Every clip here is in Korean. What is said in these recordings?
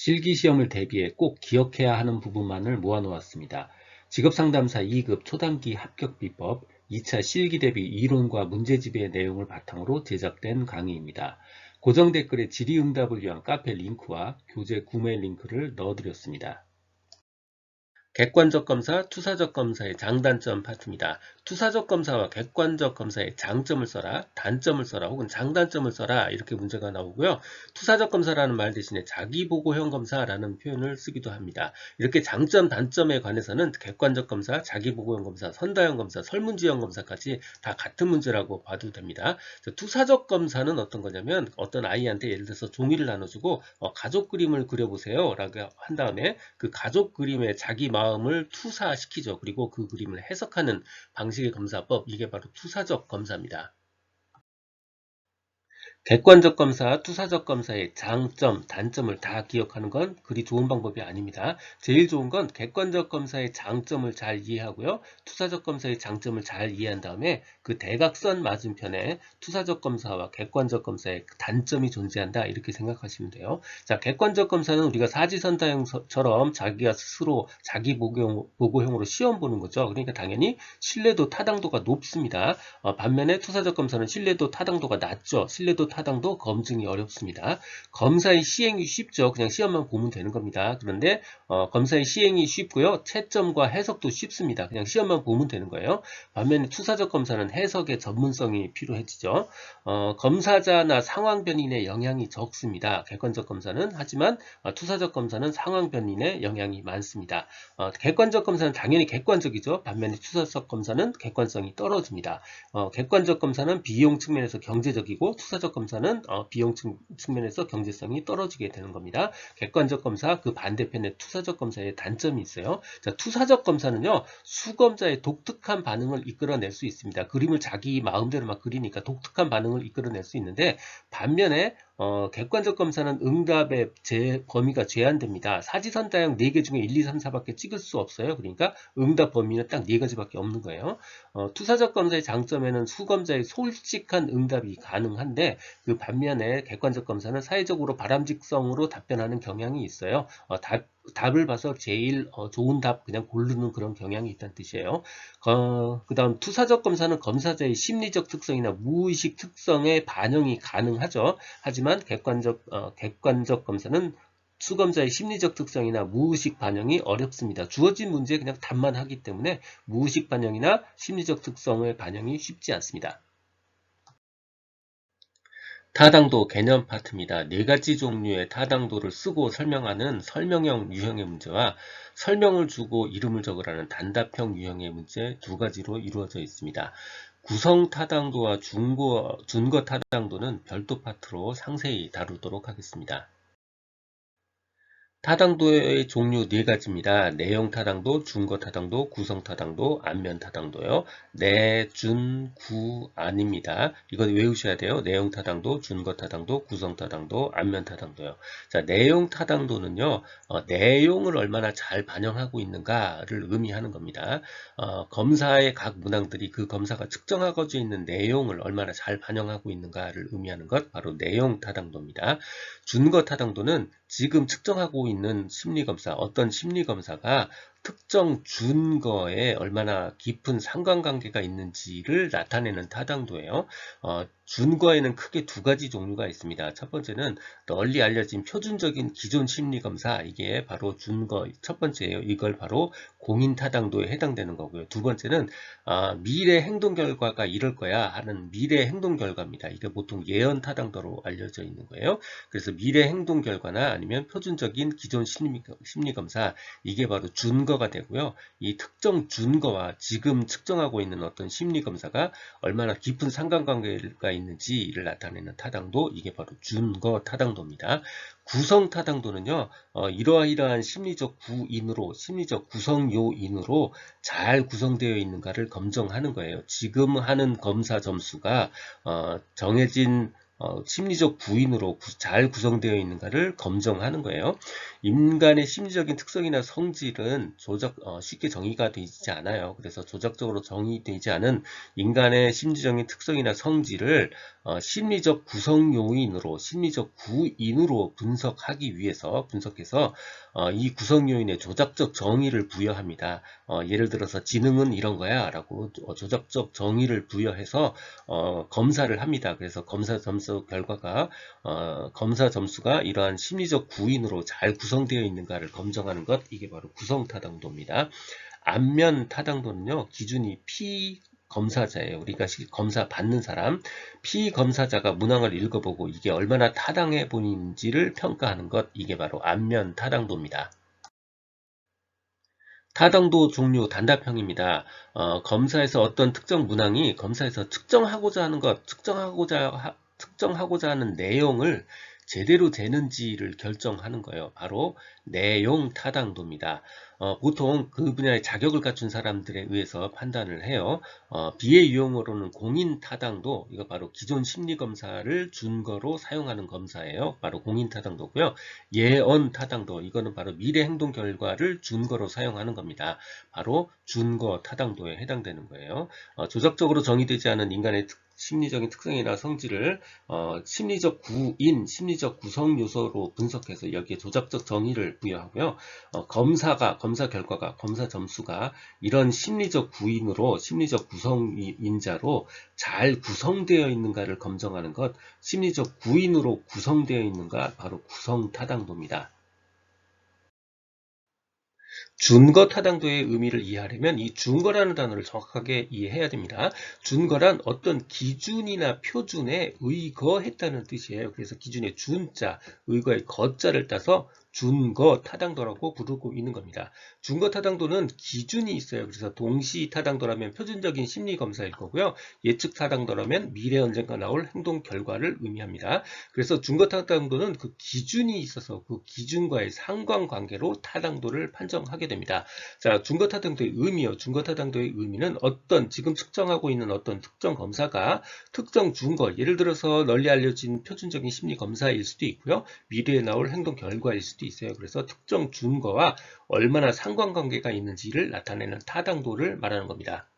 실기시험을 대비해 꼭 기억해야 하는 부분만을 모아놓았습니다. 직업상담사 2급 초단기 합격 비법 2차 실기 대비 이론과 문제집의 내용을 바탕으로 제작된 강의입니다. 고정 댓글에 질의응답을 위한 카페 링크와 교재 구매 링크를 넣어드렸습니다. 객관적 검사, 투사적 검사의 장단점 파트입니다. 투사적 검사와 객관적 검사의 장점을 써라, 단점을 써라, 혹은 장단점을 써라 이렇게 문제가 나오고요. 투사적 검사라는 말 대신에 자기보고형 검사라는 표현을 쓰기도 합니다. 이렇게 장점, 단점에 관해서는 객관적 검사, 자기보고형 검사, 선다형 검사, 설문지형 검사까지 다 같은 문제라고 봐도 됩니다. 투사적 검사는 어떤 거냐면 어떤 아이한테 예를 들어서 종이를 나눠주고 어, 가족 그림을 그려보세요 라고 한 다음에 그 가족 그림에 자기 마음 마음을 투사시키죠. 그리고 그 그림을 해석하는 방식의 검사법, 이게 바로 투사적 검사입니다. 객관적 검사, 투사적 검사의 장점, 단점을 다 기억하는 건 그리 좋은 방법이 아닙니다. 제일 좋은 건 객관적 검사의 장점을 잘 이해하고요. 투사적 검사의 장점을 잘 이해한 다음에 그 대각선 맞은편에 투사적 검사와 객관적 검사의 단점이 존재한다. 이렇게 생각하시면 돼요. 자, 객관적 검사는 우리가 사지선다형처럼 자기가 스스로 자기 보고형, 보고형으로 시험 보는 거죠. 그러니까 당연히 신뢰도 타당도가 높습니다. 어, 반면에 투사적 검사는 신뢰도 타당도가 낮죠. 신뢰도 타당도 검증이 어렵습니다. 검사의 시행이 쉽죠. 그냥 시험만 보면 되는 겁니다. 그런데 어, 검사의 시행이 쉽고요. 채점과 해석도 쉽습니다. 그냥 시험만 보면 되는 거예요. 반면에 투사적 검사는 해석의 전문성이 필요해지죠. 어, 검사자나 상황 변인의 영향이 적습니다. 객관적 검사는 하지만 어, 투사적 검사는 상황 변인의 영향이 많습니다. 어, 객관적 검사는 당연히 객관적이죠. 반면에 투사적 검사는 객관성이 떨어집니다. 어, 객관적 검사는 비용 측면에서 경제적이고 투사적 검사는 어, 비용 측면에서 경제성이 떨어지게 되는 겁니다. 객관적 검사 그 반대편에 투사적 검사의 단점이 있어요. 자, 투사적 검사는요. 수검자의 독특한 반응을 이끌어낼 수 있습니다. 그림을 자기 마음대로 막 그리니까 독특한 반응을 이끌어낼 수 있는데 반면에 어, 객관적 검사는 응답의 제 범위가 제한됩니다. 사지선 다형 4개 중에 1, 2, 3, 4밖에 찍을 수 없어요. 그러니까 응답 범위는 딱 4가지밖에 없는 거예요. 어, 투사적 검사의 장점에는 수검자의 솔직한 응답이 가능한데 그 반면에 객관적 검사는 사회적으로 바람직성으로 답변하는 경향이 있어요. 어, 답, 답을 봐서 제일 어, 좋은 답 그냥 고르는 그런 경향이 있다는 뜻이에요. 어, 그 다음 투사적 검사는 검사자의 심리적 특성이나 무의식 특성에 반영이 가능하죠. 하지만 객관적, 어, 객관적 검사는 수검자의 심리적 특성이나 무의식 반영이 어렵습니다. 주어진 문제에 그냥 답만 하기 때문에 무의식 반영이나 심리적 특성의 반영이 쉽지 않습니다. 타당도 개념 파트입니다. 네 가지 종류의 타당도를 쓰고 설명하는 설명형 유형의 문제와 설명을 주고 이름을 적으라는 단답형 유형의 문제 두 가지로 이루어져 있습니다. 구성 타당도와 준거, 준거 타당도는 별도 파트로 상세히 다루도록 하겠습니다. 타당도의 종류 네 가지입니다. 내용 타당도, 중거 타당도, 구성 타당도, 안면 타당도요. 내, 준, 구, 안입니다. 이거 외우셔야 돼요. 내용 타당도, 준거 타당도, 구성 타당도, 안면 타당도요. 자, 내용 타당도는요. 어, 내용을 얼마나 잘 반영하고 있는가를 의미하는 겁니다. 어, 검사의 각 문항들이 그 검사가 측정하고 있는 내용을 얼마나 잘 반영하고 있는가를 의미하는 것 바로 내용 타당도입니다. 준거 타당도는 지금 측정하고 있는 심리검사, 어떤 심리검사가 특정 준거에 얼마나 깊은 상관관계가 있는지를 나타내는 타당도예요. 어, 준거에는 크게 두 가지 종류가 있습니다. 첫 번째는 널리 알려진 표준적인 기존 심리검사 이게 바로 준거 첫 번째예요. 이걸 바로 공인타당도에 해당되는 거고요. 두 번째는 어, 미래 행동 결과가 이럴 거야 하는 미래 행동 결과입니다. 이게 보통 예언 타당도로 알려져 있는 거예요. 그래서 미래 행동 결과나 아니면 표준적인 기존 심리, 심리검사 이게 바로 준거 가 되고요. 이 특정 준거와 지금 측정하고 있는 어떤 심리검사가 얼마나 깊은 상관관계가 있는지를 나타내는 타당도 이게 바로 준거 타당도입니다. 구성 타당도는요. 어, 이러이러한 심리적 구인으로 심리적 구성 요인으로 잘 구성되어 있는가를 검증하는 거예요. 지금 하는 검사 점수가 어, 정해진 어, 심리적 구인으로 구, 잘 구성되어 있는가를 검증하는 거예요. 인간의 심리적인 특성이나 성질은 조작, 어, 쉽게 정의가 되지 않아요. 그래서 조작적으로 정의되지 않은 인간의 심리적인 특성이나 성질을 어, 심리적 구성 요인으로 심리적 구인으로 분석하기 위해서 분석해서 어, 이 구성 요인의 조작적 정의를 부여합니다. 어, 예를 들어서 지능은 이런 거야 라고 어, 조작적 정의를 부여해서 어, 검사를 합니다. 그래서 검사 점수 결과가 어, 검사 점수가 이러한 심리적 구인으로 잘 구성되어 있는가를 검증하는 것 이게 바로 구성 타당도입니다. 안면 타당도는요 기준이 P 검사자예요. 우리가 검사 받는 사람, 피 검사자가 문항을 읽어보고 이게 얼마나 타당해 보이는지를 평가하는 것, 이게 바로 안면 타당도입니다. 타당도 종류 단답형입니다. 어, 검사에서 어떤 특정 문항이 검사에서 측정하고자 하는 것, 측정하고자, 하, 특정하고자 하는 내용을 제대로 되는지를 결정하는 거예요. 바로 내용 타당도입니다. 어, 보통 그 분야의 자격을 갖춘 사람들에 의해서 판단을 해요. 어, 비의 유형으로는 공인 타당도, 이거 바로 기존 심리 검사를 준거로 사용하는 검사예요. 바로 공인 타당도고요. 예언 타당도, 이거는 바로 미래 행동 결과를 준거로 사용하는 겁니다. 바로 준거 타당도에 해당되는 거예요. 어, 조작적으로 정의되지 않은 인간의 특 심리적인 특성이나 성질을 어, 심리적 구인, 심리적 구성 요소로 분석해서 여기에 조작적 정의를 부여하고요. 어, 검사가 검사 결과가 검사 점수가 이런 심리적 구인으로 심리적 구성인자로 잘 구성되어 있는가를 검증하는 것, 심리적 구인으로 구성되어 있는가 바로 구성 타당도입니다. 준거 타당도의 의미를 이해하려면 이 준거라는 단어를 정확하게 이해해야 됩니다. 준거란 어떤 기준이나 표준에 의거했다는 뜻이에요. 그래서 기준의 준자, 의거의 거자를 따서 준거 타당도라고 부르고 있는 겁니다. 준거 타당도는 기준이 있어요. 그래서 동시 타당도라면 표준적인 심리 검사일 거고요. 예측 타당도라면 미래 언젠가 나올 행동 결과를 의미합니다. 그래서 준거 타당도는 그 기준이 있어서 그 기준과의 상관관계로 타당도를 판정하게 됩니다. 자, 준거 타당도의 의미요. 준거 타당도의 의미는 어떤 지금 측정하고 있는 어떤 특정 검사가 특정 준거, 예를 들어서 널리 알려진 표준적인 심리 검사일 수도 있고요. 미래에 나올 행동 결과일 수도 있어요. 그래서 특정 준거와 얼마나 상관관계가 있는지를 나타내는 타당도를 말하는 겁니다.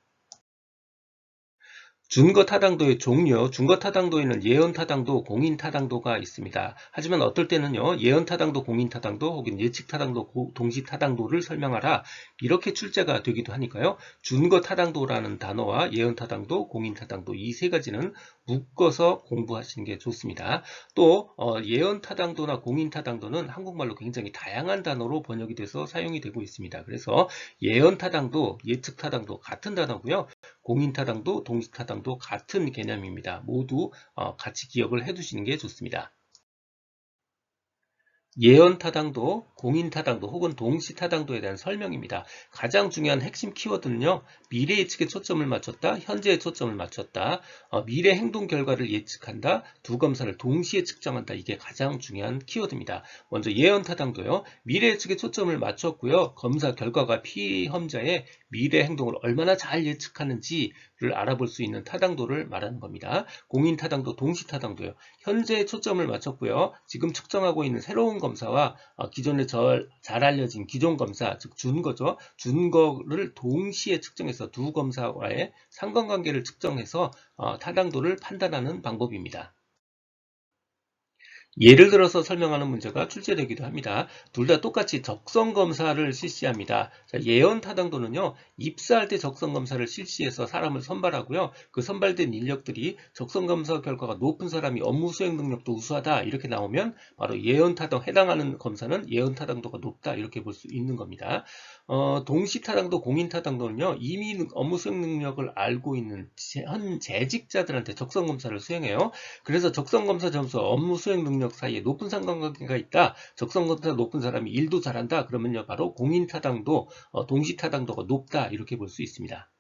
준거 타당도의 종류, 준거 타당도에는 예언 타당도, 공인 타당도가 있습니다. 하지만 어떨 때는요, 예언 타당도, 공인 타당도 혹은 예측 타당도, 동시 타당도를 설명하라 이렇게 출제가 되기도 하니까요. 준거 타당도라는 단어와 예언 타당도, 공인 타당도 이 세 가지는 묶어서 공부하시는 게 좋습니다. 또 어, 예언 타당도나 공인 타당도는 한국말로 굉장히 다양한 단어로 번역이 돼서 사용이 되고 있습니다. 그래서 예언 타당도, 예측 타당도 같은 단어고요. 공인 타당도, 동시 타당도 같은 개념입니다. 모두 어, 같이 기억을 해두시는 게 좋습니다. 예언 타당도, 공인 타당도 혹은 동시 타당도에 대한 설명입니다. 가장 중요한 핵심 키워드는요. 미래 예측에 초점을 맞췄다, 현재에 초점을 맞췄다, 어, 미래 행동 결과를 예측한다, 두 검사를 동시에 측정한다. 이게 가장 중요한 키워드입니다. 먼저 예언 타당도요. 미래 예측에 초점을 맞췄고요. 검사 결과가 피험자의 미래 행동을 얼마나 잘 예측하는지를 알아볼 수 있는 타당도를 말하는 겁니다. 공인 타당도, 동시 타당도요. 현재에 초점을 맞췄고요. 지금 측정하고 있는 새로운 검사와 어, 기존에 잘 알려진 기존 검사, 즉 준거죠. 준거를 동시에 측정해서 두 검사와의 상관관계를 측정해서 어, 타당도를 판단하는 방법입니다. 예를 들어서 설명하는 문제가 출제되기도 합니다. 둘 다 똑같이 적성검사를 실시합니다. 자, 예언 타당도는요. 입사할 때 적성검사를 실시해서 사람을 선발하고요. 그 선발된 인력들이 적성검사 결과가 높은 사람이 업무 수행 능력도 우수하다 이렇게 나오면 바로 예언 타당 해당하는 검사는 예언 타당도가 높다 이렇게 볼 수 있는 겁니다. 어, 동시 타당도, 공인 타당도는요. 이미 업무 수행 능력을 알고 있는 현 재직자들한테 적성 검사를 수행해요. 그래서 적성 검사 점수 업무 수행 능력 사이에 높은 상관관계가 있다. 적성보다 높은 사람이 일도 잘한다. 그러면요. 바로 공인 타당도, 어, 동시 타당도가 높다. 이렇게 볼 수 있습니다.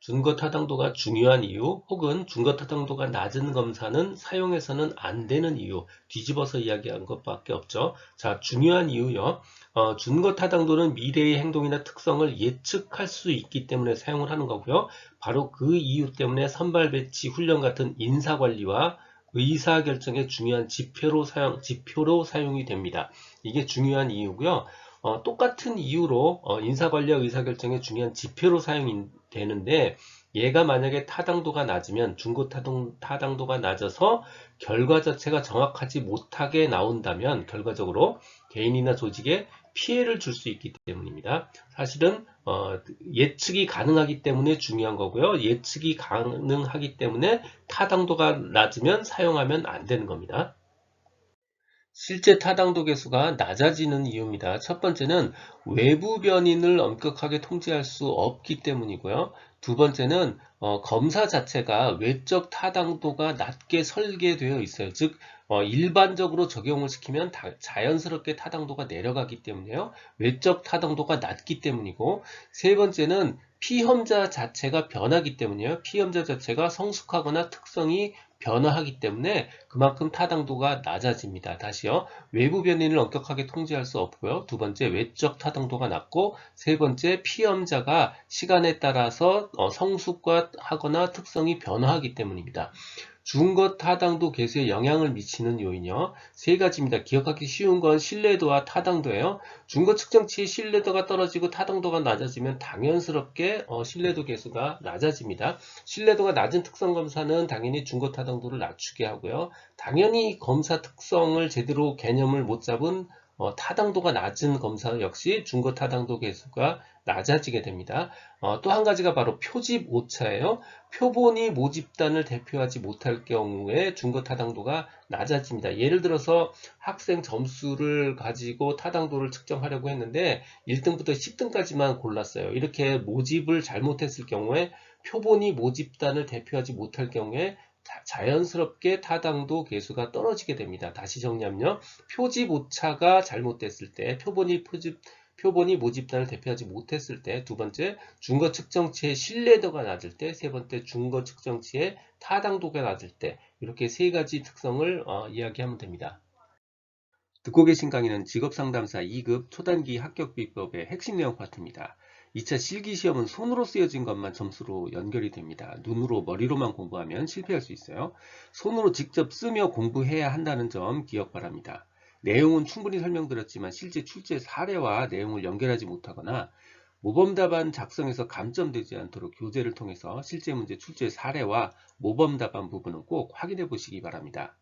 준거 타당도가 중요한 이유 혹은 준거 타당도가 낮은 검사는 사용해서는 안 되는 이유 뒤집어서 이야기한 것밖에 없죠. 자, 중요한 이유요. 어, 준거 타당도는 미래의 행동이나 특성을 예측할 수 있기 때문에 사용을 하는 거고요. 바로 그 이유 때문에 선발 배치 훈련 같은 인사관리와 의사결정의 중요한 지표로 사용, 지표로 사용이 됩니다. 이게 중요한 이유고요. 어, 똑같은 이유로 어, 인사관리와 의사결정의 중요한 지표로 사용이 되는데 얘가 만약에 타당도가 낮으면 중고 타당, 타당도가 낮아서 결과 자체가 정확하지 못하게 나온다면 결과적으로 개인이나 조직에 피해를 줄 수 있기 때문입니다. 사실은 어, 예측이 가능하기 때문에 중요한 거고요. 예측이 가능하기 때문에 타당도가 낮으면 사용하면 안 되는 겁니다. 실제 타당도 개수가 낮아지는 이유입니다. 첫 번째는 외부 변인을 엄격하게 통제할 수 없기 때문이고요. 두 번째는 어, 검사 자체가 외적 타당도가 낮게 설계되어 있어요. 즉 어, 일반적으로 적용을 시키면 다, 자연스럽게 타당도가 내려가기 때문에요. 외적 타당도가 낮기 때문이고 세 번째는 피험자 자체가 변하기 때문이에요. 피험자 자체가 성숙하거나 특성이 변화하기 때문에 그만큼 타당도가 낮아집니다. 다시요. 외부 변인을 엄격하게 통제할 수 없고요. 두 번째 외적 타당도가 낮고 세 번째 피험자가 시간에 따라서 어, 성숙하거나 특성이 변화하기 때문입니다. 중거 타당도 개수에 영향을 미치는 요인이요. 세 가지입니다. 기억하기 쉬운 건 신뢰도와 타당도예요. 중거 측정치의 신뢰도가 떨어지고 타당도가 낮아지면 당연스럽게 어, 신뢰도 개수가 낮아집니다. 신뢰도가 낮은 특성 검사는 당연히 중거 타당도를 낮추게 하고요. 당연히 검사 특성을 제대로 개념을 못 잡은 어, 타당도가 낮은 검사 역시 중거 타당도 개수가 낮아지게 됩니다. 어, 또 한 가지가 바로 표집 오차예요. 표본이 모집단을 대표하지 못할 경우에 중거 타당도가 낮아집니다. 예를 들어서 학생 점수를 가지고 타당도를 측정하려고 했는데 1등부터 10등까지만 골랐어요. 이렇게 모집을 잘못했을 경우에 표본이 모집단을 대표하지 못할 경우에 자연스럽게 타당도 개수가 떨어지게 됩니다. 다시 정리하면요. 표집 오차가 잘못됐을 때 표본이 표집 표본이 모집단을 대표하지 못했을 때, 두 번째 중거 측정치의 신뢰도가 낮을 때, 세 번째 중거 측정치의 타당도가 낮을 때, 이렇게 세 가지 특성을 어, 이야기하면 됩니다. 듣고 계신 강의는 직업상담사 2급 초단기 합격 비법의 핵심 내용 파트입니다. 2차 실기시험은 손으로 쓰여진 것만 점수로 연결이 됩니다. 눈으로 머리로만 공부하면 실패할 수 있어요. 손으로 직접 쓰며 공부해야 한다는 점 기억 바랍니다. 내용은 충분히 설명드렸지만 실제 출제 사례와 내용을 연결하지 못하거나 모범 답안 작성에서 감점되지 않도록 교재를 통해서 실제 문제 출제 사례와 모범 답안 부분은 꼭 확인해 보시기 바랍니다.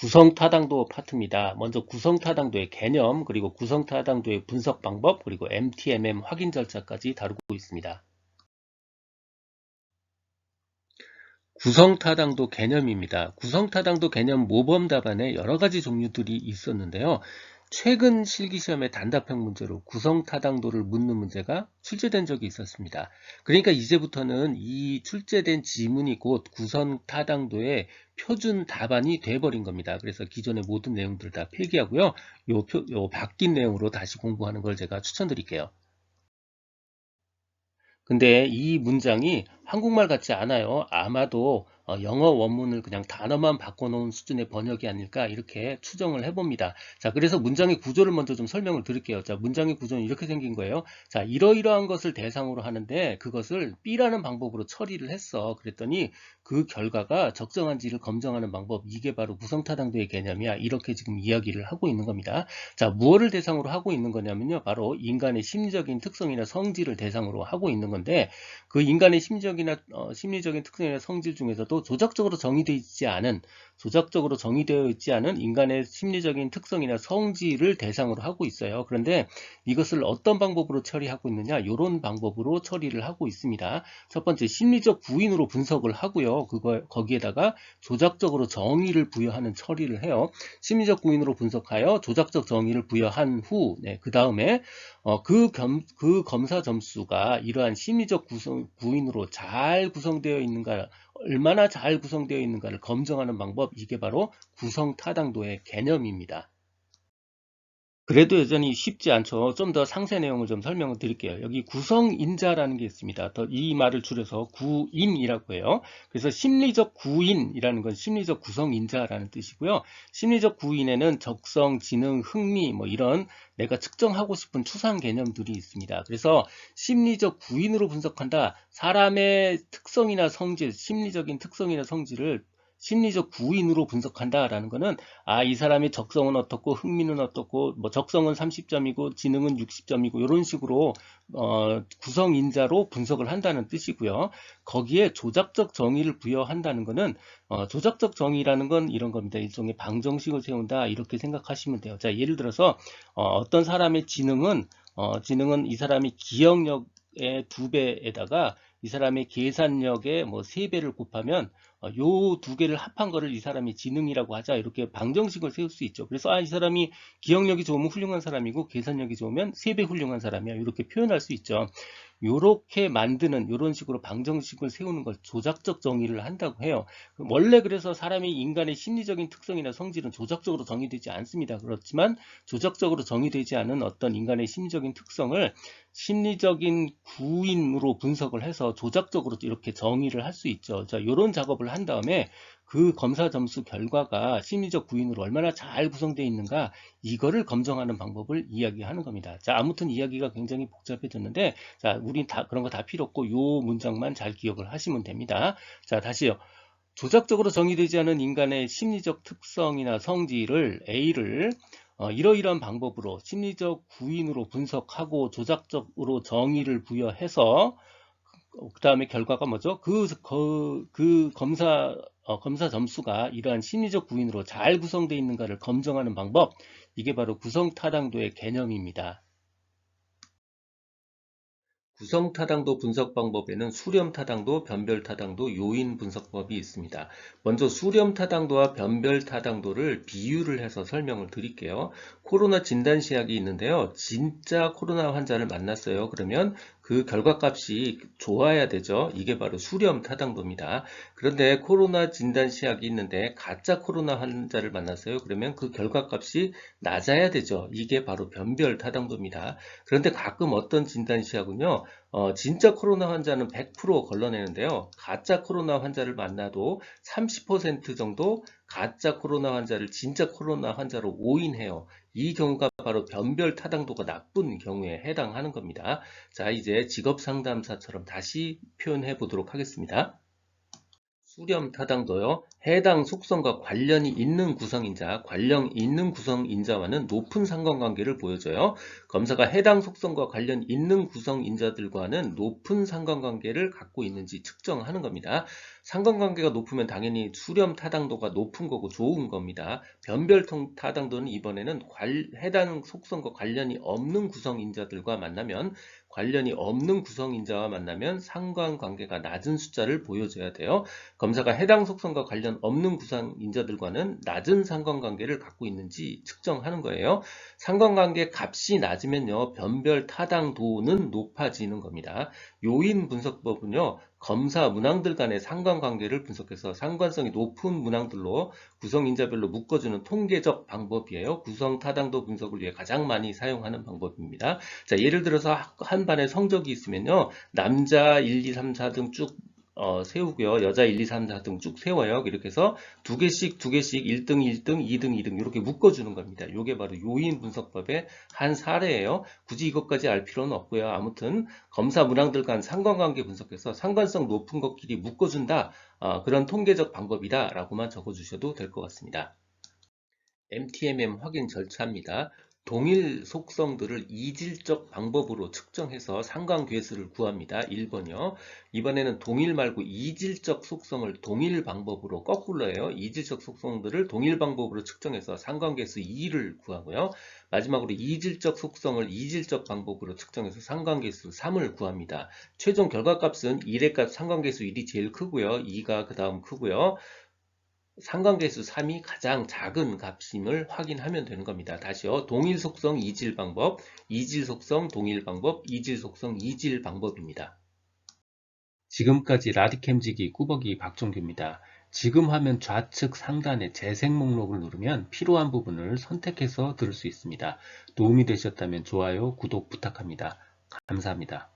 구성타당도 파트입니다. 먼저 구성타당도의 개념, 그리고 구성타당도의 분석 방법, 그리고 MTMM 확인 절차까지 다루고 있습니다. 구성타당도 개념입니다. 구성타당도 개념 모범 답안에 여러 가지 종류들이 있었는데요. 최근 실기시험의 단답형 문제로 구성타당도를 묻는 문제가 출제된 적이 있었습니다. 그러니까 이제부터는 이 출제된 지문이 곧 구성타당도의 표준 답안이 돼버린 겁니다. 그래서 기존의 모든 내용들을 다 폐기하고요. 요, 표, 요 바뀐 내용으로 다시 공부하는 걸 제가 추천드릴게요. 근데 이 문장이 한국말 같지 않아요. 아마도 어, 영어 원문을 그냥 단어만 바꿔놓은 수준의 번역이 아닐까 이렇게 추정을 해봅니다. 자, 그래서 문장의 구조를 먼저 좀 설명을 드릴게요. 자, 문장의 구조는 이렇게 생긴 거예요. 자, 이러이러한 것을 대상으로 하는데 그것을 B라는 방법으로 처리를 했어. 그랬더니 그 결과가 적정한지를 검증하는 방법, 이게 바로 구성타당도의 개념이야. 이렇게 지금 이야기를 하고 있는 겁니다. 자, 무엇을 대상으로 하고 있는 거냐면요. 바로 인간의 심리적인 특성이나 성질을 대상으로 하고 있는 건데 그 인간의 심리적 이나 어, 심리적인 특성이나 성질 중에서도 조작적으로 정의되어 있지 않은 조작적으로 정의되어 있지 않은 인간의 심리적인 특성이나 성질을 대상으로 하고 있어요. 그런데 이것을 어떤 방법으로 처리하고 있느냐? 이런 방법으로 처리를 하고 있습니다. 첫 번째 심리적 구인으로 분석을 하고요. 그거 거기에다가 조작적으로 정의를 부여하는 처리를 해요. 심리적 구인으로 분석하여 조작적 정의를 부여한 후, 네, 그 다음에 어, 그, 겸, 그 검사 점수가 이러한 심리적 구성, 구인으로 잘 구성되어 있는가 얼마나 잘 구성되어 있는가를 검증하는 방법 이게 바로 구성 타당도의 개념입니다. 그래도 여전히 쉽지 않죠. 좀 더 상세 내용을 좀 설명을 드릴게요. 여기 구성인자라는 게 있습니다. 더 이 말을 줄여서 구인이라고 해요. 그래서 심리적 구인이라는 건 심리적 구성인자라는 뜻이고요. 심리적 구인에는 적성, 지능, 흥미 뭐 이런 내가 측정하고 싶은 추상 개념들이 있습니다. 그래서 심리적 구인으로 분석한다. 사람의 특성이나 성질, 심리적인 특성이나 성질을 심리적 구인으로 분석한다라는 거는 아 이 사람의 적성은 어떻고 흥미는 어떻고 뭐 적성은 30점이고 지능은 60점이고 이런 식으로 어, 구성인자로 분석을 한다는 뜻이고요. 거기에 조작적 정의를 부여한다는 거는 어, 조작적 정의라는 건 이런 겁니다. 일종의 방정식을 세운다 이렇게 생각하시면 돼요. 자 예를 들어서 어, 떤 사람의 지능은 어, 지능은 이 사람이 기억력의 두 배에다가 이 사람의 계산력의 뭐세 배를 곱하면 어, 요두 개를 합한 거를 이 사람이 지능이라고 하자 이렇게 방정식을 세울 수 있죠. 그래서 아, 이 사람이 기억력이 좋으면 훌륭한 사람이고 계산력이 좋으면 세배 훌륭한 사람이야 이렇게 표현할 수 있죠. 요렇게 만드는 이런 식으로 방정식을 세우는 걸 조작적 정의를 한다고 해요. 원래 그래서 사람이 인간의 심리적인 특성이나 성질은 조작적으로 정의되지 않습니다. 그렇지만 조작적으로 정의되지 않은 어떤 인간의 심리적인 특성을 심리적인 구인으로 분석을 해서 조작적으로 이렇게 정의를 할 수 있죠. 자, 이런 작업을 한 다음에 그 검사 점수 결과가 심리적 구인으로 얼마나 잘 구성되어 있는가 이거를 검증하는 방법을 이야기하는 겁니다. 자, 아무튼 이야기가 굉장히 복잡해졌는데 자, 우린 다 그런 거 다 필요 없고 요 문장만 잘 기억을 하시면 됩니다. 자, 다시요. 조작적으로 정의되지 않은 인간의 심리적 특성이나 성질을 A를 어, 이러이러한 방법으로 심리적 구인으로 분석하고 조작적으로 정의를 부여해서 그 다음에 결과가 뭐죠? 그, 그, 그 검사, 어, 검사 점수가 이러한 심리적 구인으로 잘 구성되어 있는가를 검증하는 방법, 이게 바로 구성타당도의 개념입니다. 구성타당도 분석 방법에는 수렴타당도, 변별타당도, 요인 분석법이 있습니다. 먼저 수렴타당도와 변별타당도를 비유를 해서 설명을 드릴게요. 코로나 진단시약이 있는데요. 진짜 코로나 환자를 만났어요. 그러면 그 결과값이 좋아야 되죠. 이게 바로 수렴 타당도입니다. 그런데 코로나 진단 시약이 있는데 가짜 코로나 환자를 만났어요. 그러면 그 결과값이 낮아야 되죠. 이게 바로 변별 타당도입니다. 그런데 가끔 어떤 진단 시약은요. 어, 진짜 코로나 환자는 100% 걸러내는데요. 가짜 코로나 환자를 만나도 30% 정도 가짜 코로나 환자를 진짜 코로나 환자로 오인해요. 이 경우가 바로 변별 타당도가 나쁜 경우에 해당하는 겁니다. 자, 이제 직업 상담사처럼 다시 표현해 보도록 하겠습니다. 수렴 타당도요. 해당 속성과 관련이 있는 구성인자, 관련 있는 구성인자와는 높은 상관관계를 보여줘요. 검사가 해당 속성과 관련 있는 구성인자들과는 높은 상관관계를 갖고 있는지 측정하는 겁니다. 상관관계가 높으면 당연히 수렴 타당도가 높은 거고 좋은 겁니다. 변별 타당도는 이번에는 해당 속성과 관련이 없는 구성인자들과 만나면 관련이 없는 구성인자와 만나면 상관관계가 낮은 숫자를 보여줘야 돼요. 검사가 해당 속성과 관련 없는 구성인자들과는 낮은 상관관계를 갖고 있는지 측정하는 거예요. 상관관계 값이 낮으면요. 변별 타당도는 높아지는 겁니다. 요인 분석법은요. 검사 문항들 간의 상관관계를 분석해서 상관성이 높은 문항들로 구성 인자별로 묶어주는 통계적 방법이에요. 구성 타당도 분석을 위해 가장 많이 사용하는 방법입니다. 자, 예를 들어서 한 반에 성적이 있으면요. 남자 1, 2, 3, 4 등 쭉 어, 세우고요. 여자 1, 2, 3, 4등 쭉 세워요. 이렇게 해서 두 개씩 두 개씩 1등, 1등, 2등, 2등 이렇게 묶어주는 겁니다. 이게 바로 요인 분석법의 한 사례예요. 굳이 이것까지 알 필요는 없고요. 아무튼 검사 문항들 간 상관관계 분석해서 상관성 높은 것끼리 묶어준다. 어, 그런 통계적 방법이다 라고만 적어주셔도 될 것 같습니다. MTMM 확인 절차입니다. 동일 속성들을 이질적 방법으로 측정해서 상관계수를 구합니다. 1번이요. 이번에는 동일 말고 이질적 속성을 동일 방법으로 거꾸로 해요. 이질적 속성들을 동일 방법으로 측정해서 상관계수 2를 구하고요. 마지막으로 이질적 속성을 이질적 방법으로 측정해서 상관계수 3을 구합니다. 최종 결과값은 1의 값 상관계수 1이 제일 크고요. 2가 그 다음 크고요. 상관계수 3이 가장 작은 값임을 확인하면 되는 겁니다. 다시요. 동일 속성 이질 방법, 이질 속성 동일 방법, 이질 속성 이질 방법입니다. 지금까지 라디캠지기 꾸벅이 박종규입니다. 지금 화면 좌측 상단의 재생 목록을 누르면 필요한 부분을 선택해서 들을 수 있습니다. 도움이 되셨다면 좋아요, 구독 부탁합니다. 감사합니다.